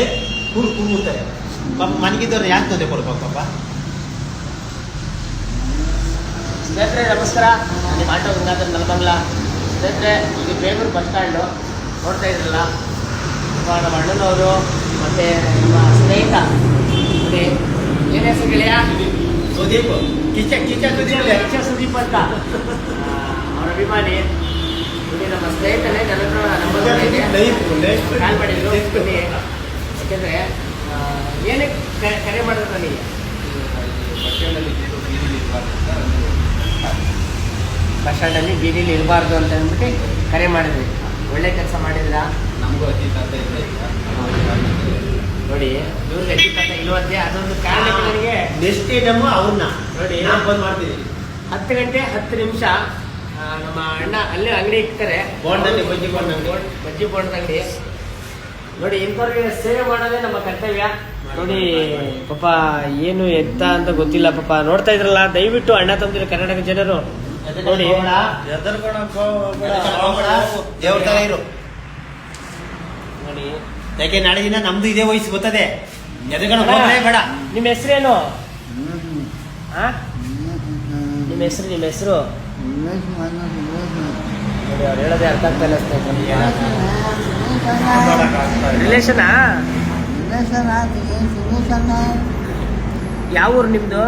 ಏ ಕೂರು ಕುರು ಪಾಪ ಮನೆಗಿದ್ದವ್ರು ಯಾಕೆ ತೊಂದರೆ ಕೊಡ್ಬೇಕು ಪಾಪ? ಸ್ನೇಹಿತರೆ ನಮಸ್ಕಾರ. ನಿಮ್ಮ ಆಟೋ ಗಂಗಾಧರ್ ನಲ್ಬಂಗ್ಲ ಸ್ನೇಹಿತರೆ ಇದು ಬೇಗೂರು ಬಸ್ ಸ್ಟ್ಯಾಂಡು ನೋಡ್ತಾ ಇದ್ರಲ್ಲ? ನಮ್ಮ ನಮ್ಮ ಅಣ್ಣನವರು ಮತ್ತೆ ನಮ್ಮ ಸ್ನೇಹಿತ ಏನೇ ಹೆಸರು ಗೆಳೆಯ? ಸುದೀಪ್. ಕಿಚ ಕಿಚ ಸುದೀಪ್ ಅಲ್ಲ. ಎಸ್ ಸುದೀಪ್ ಅಂತ. ಅವರ ಅಭಿಮಾನಿ. ನಮ್ಮ ಸ್ನೇಹಿತನೇ ನನ್ನ ನಂಬರ್ ಕಾಲ್ ಮಾಡಿದ್ರು. ಯಾಕೆಂದರೆ ಏನೇ ಕರೆ- ಮಾಡಿದ್ರು ನನಗೆ ಬಸ್ ಸ್ಟ್ಯಾಂಡಲ್ಲಿ ಬೀದಿಲಿ ಇರಬಾರ್ದು ಅಂತ ಅಂದ್ಬಿಟ್ಟು ಕರೆ ಮಾಡಿದ್ವಿ. ಒಳ್ಳೆ ಕೆಲಸ ಮಾಡಿದ್ರ? ನಮಗೂ ಅತಿ ತಂದೆ ಇದೆ ನೋಡಿ ಇವ್ರಿಗೆ ಅಧಿಕಾರ ಇಲ್ವಂತೆ ಅದೊಂದು ಕಾರಣ ನನಗೆ ಐಟಮ್ ಅವ್ರನ್ನ. ನೋಡಿ. ನಾನು ಬಂದ್ ಮಾಡ್ತೀನಿ. ಹತ್ತು ಗಂಟೆ ಹತ್ತು ನಿಮಿಷ ನಮ್ಮ ಅಣ್ಣ ಅಲ್ಲೇ ಅಂಗಡಿ ಇಟ್ಟರೆ ಬೋಂಡಲ್ಲಿ ಬಜ್ಜಿ ಬೋಂಡ್ ಅಂಗಡಿ. ಬಜ್ಜಿ ಬೋಂಡ್ ಅಂಗಡಿ. ನೋಡಿ ಇಂಥವ್ರಿಗೆ ಸೇವೆ ಮಾಡೋದೇ ನಮ್ಮ ಕರ್ತವ್ಯ. ನೋಡಿ ಪಾಪ ಏನು ಎತ್ತ ಅಂತ ಗೊತ್ತಿಲ್ಲ ಪಾಪ ನೋಡ್ತಾ ಇದ್ರಲ್ಲ ದಯವಿಟ್ಟು ಅಣ್ಣ ತಂದಿರೋ ಕರ್ನಾಟಕ ಜನರು. ನೋಡಿ ದೇವ್ರ ತರ ಇರು. ನೋಡಿ ಯಾಕೆ ನಾಳೆ ದಿನ ನಮ್ದು ಇದೇ ವಯಸ್ಸು ಗೊತ್ತದೆ? ಬೇಡ. ನಿಮ್ಮ ಹೆಸರೇನು? ನಿಮ್ಮ ಹೆಸರು ನಿಮ್ಮ ಹೆಸರು? ನೋಡಿ ಅವ್ರು ಹೇಳೋದೇ ಅರ್ಥ ಆಗ್ತಾ ಇಲ್ಲ ರಿಲೇಷನಾ ಯಾವ ಊರು ನಿಮ್ದು?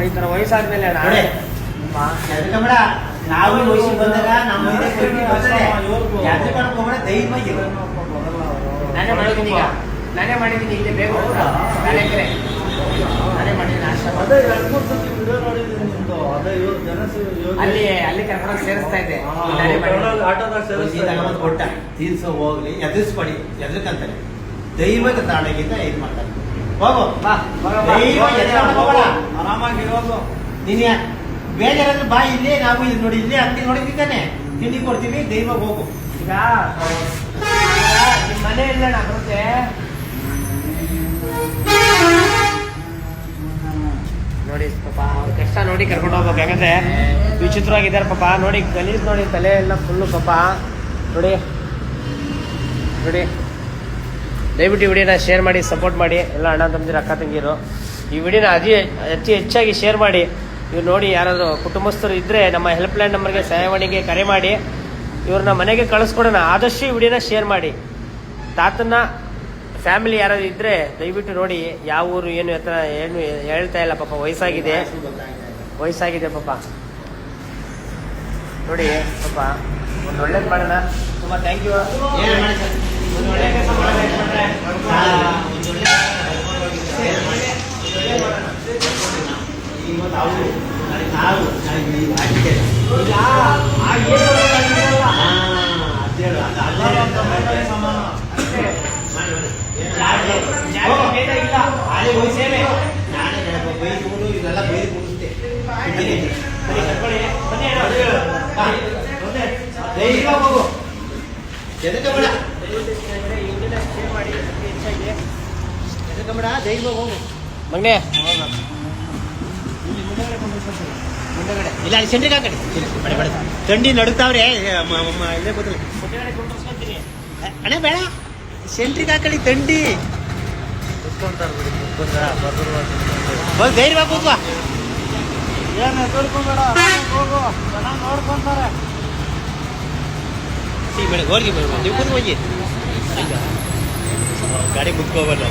ಈ ತರ ವಯಸ್ಸಾದ್ಮೇಲೆ ನಾವು ವಯಸ್ಸಿಗೆ ಬಂದಾಗ ನಮ್ಮ. ನಾನೇ ಮಾಡಿದ್ದೀನಿ ಈಗ. ನಾನೇ ಮಾಡಿದ್ದೀನಿ ಇಲ್ಲಿ ಬೇಗ ನಾನೇ ಅಲ್ಲಿ ಅಲ್ಲಿ ಕರ್ಕೊಂಡು ಸೇರಿಸ್ತಾ ಇದೆ. ಕೊಟ್ಟ. ತೀರ್ಸೋ ಹೋಗ್ಲಿ ಎದುರಿಸ್ಬೇಡಿ ಎದ್ರಕಂತಾನೆ ದೈವದ ತಾಣಗಿಂತ ಇದು ಮಾಡ್ತಾರೆ. ಹೋಗು ಬಾ. ಬಾ, ನೀನ್ ಬೇಜಾರಾದ್ರೆ ಇಲ್ಲೇ ನಾವು ಇಲ್ಲಿ ನೋಡಿ ಇಲ್ಲೇ ಹತ್ತಿ ನೋಡಿದ್ದಾನೆ ತಿಂಡಿ ಕೊಡ್ತೀವಿ ದೈವ ಹೋಗು. ಈಗ ನಿಮ್ಮ ಮನೆ ಇಲ್ಲಣ್ಣ ಬರುತ್ತೆ. ನೋಡಿ, ಪಾಪ, ಅವ್ರ ಕಷ್ಟ ನೋಡಿ ಕರ್ಕೊಂಡು ಹೋಗ್ಬೇಕು. ಯಾಕಂದ್ರೆ ವಿಚಿತ್ರವಾಗಿದ್ದಾರೆ, ಪಾಪ. ನೋಡಿ, ಗಲೀಜ್ ನೋಡಿ, ತಲೆ ಎಲ್ಲ ಫುಲ್ಲು ಪಾಪ. ನೋಡಿ. ನೋಡಿ. ದಯವಿಟ್ಟು ವಿಡಿಯೋನ ಶೇರ್ ಮಾಡಿ ಸಪೋರ್ಟ್ ಮಾಡಿ. ಎಲ್ಲ ಅಣ್ಣ, ತಮ್ಮದಿರ, ಅಕ್ಕ ತಂಗಿರು ಈ ವಿಡಿಯೋನ ಅತಿ ಅತಿ ಹೆಚ್ಚಾಗಿ ಶೇರ್ ಮಾಡಿ. ಇವ್ರು ನೋಡಿ, ಯಾರಾದರೂ ಕುಟುಂಬಸ್ಥರು ಇದ್ದರೆ ನಮ್ಮ ಹೆಲ್ಪ್ಲೈನ್ ನಂಬರ್ಗೆ ಸಹಾಯವಾಣಿಗೆ ಕರೆ ಮಾಡಿ. ಇವ್ರನ್ನ ಮನೆಗೆ ಕಳಿಸ್ಕೊಡೋಣ. ಆದಷ್ಟು ಈ ವಿಡಿಯೋನ ಶೇರ್ ಮಾಡಿ. ತಾತನ ಫ್ಯಾಮಿಲಿ ಯಾರಾದ್ರು ಇದ್ದರೆ ದಯವಿಟ್ಟು ನೋಡಿ ಯಾವ ಊರು ಏನು ಎತ್ತರ ಏನು ಹೇಳ್ತಾ ಇಲ್ಲ ಪಾಪ ವಯಸ್ಸಾಗಿದೆ ವಯಸ್ಸಾಗಿದೆ ಪಾಪ ನೋಡಿ ಪಾಪ ಒಂದು ಒಳ್ಳೇದು ಮಾಡೋಣ ತುಂಬ ಥ್ಯಾಂಕ್ ಯು ಮಾಡಿ ಸರ್? ಒಂದು ಒಳ್ಳೆ ಕೆಲಸ ಮಾಡೋಣ ಯಜಮಾನ್ರೆ. ಹಾ, ಒಂದು ಒಳ್ಳೆ ಇವತ್ತು ಅವ್ರು, ನಾಳೆ ನಾವು ನಾಳೆ ನೀವು ಅಷ್ಟೇ. ಈಗ ಆ ಏನು ಮಾಡೋದಾಗಿರಲ್ಲ. ಹಾ, ಅದೇಳು, ಅದು ಅಲ್ಲೇ ಅಂತ ಮಾಡಿ ಸಮಾನ ಅಷ್ಟೇ. ಮಾಡಿ, ಮಾಡಿ. ಏನು ಜಾತಿ ಮಾಡಿ? ಜಾತಿ ಭೇದ ಇಲ್ಲ ಹೋಗಿ ಸೇವೆ. ನಾನೇ ಬೈದ್ಕೊಂಡು ಇದೆಲ್ಲ ಬೈದು ಕುಡಿಸ್ತೆ ಬನ್ನಿ ಹೋಗು ಎದಕ್ಕೆ ಬೇಡ ಎದಕ್ಕೆ ಬೇಡ ಹೋಗು ಮುಂದಗಡೆ ಇಲ್ಲ ಅಲ್ಲಿ ಸೆಂಟ್ರಿಗೆ ಹಾಕಡಿ ಬೇಡ ಬೇಡ. ಥಂಡಿ ಮ- ಇಲ್ಲೇ ಗೊತ್ತಿಲ್ಲ. ಅಣ್ಣ ಬೇಡ. ಸೆಂಟ್ರಿಗೆ ಹಾಕಡಿ ಥಂಡಿ ಹೋಗಿ ಧೈರ್ಯವಾಗಿ ಕೂತ್ವಾ ಏನು ಹೆದರ್ಕೋಬೇಡ ಹೋಗು. ಚೆನ್ನಾಗಿ ನೋಡ್ಕೊಂತಾರೆ. ಬೇಡ ಬೇಡ ನೀವು ಕೂತ್ಕೊಂಡು ಹೋಗಿ. ಗಾಡಿ ಮುಟ್ಕೋಬಲ್ಲ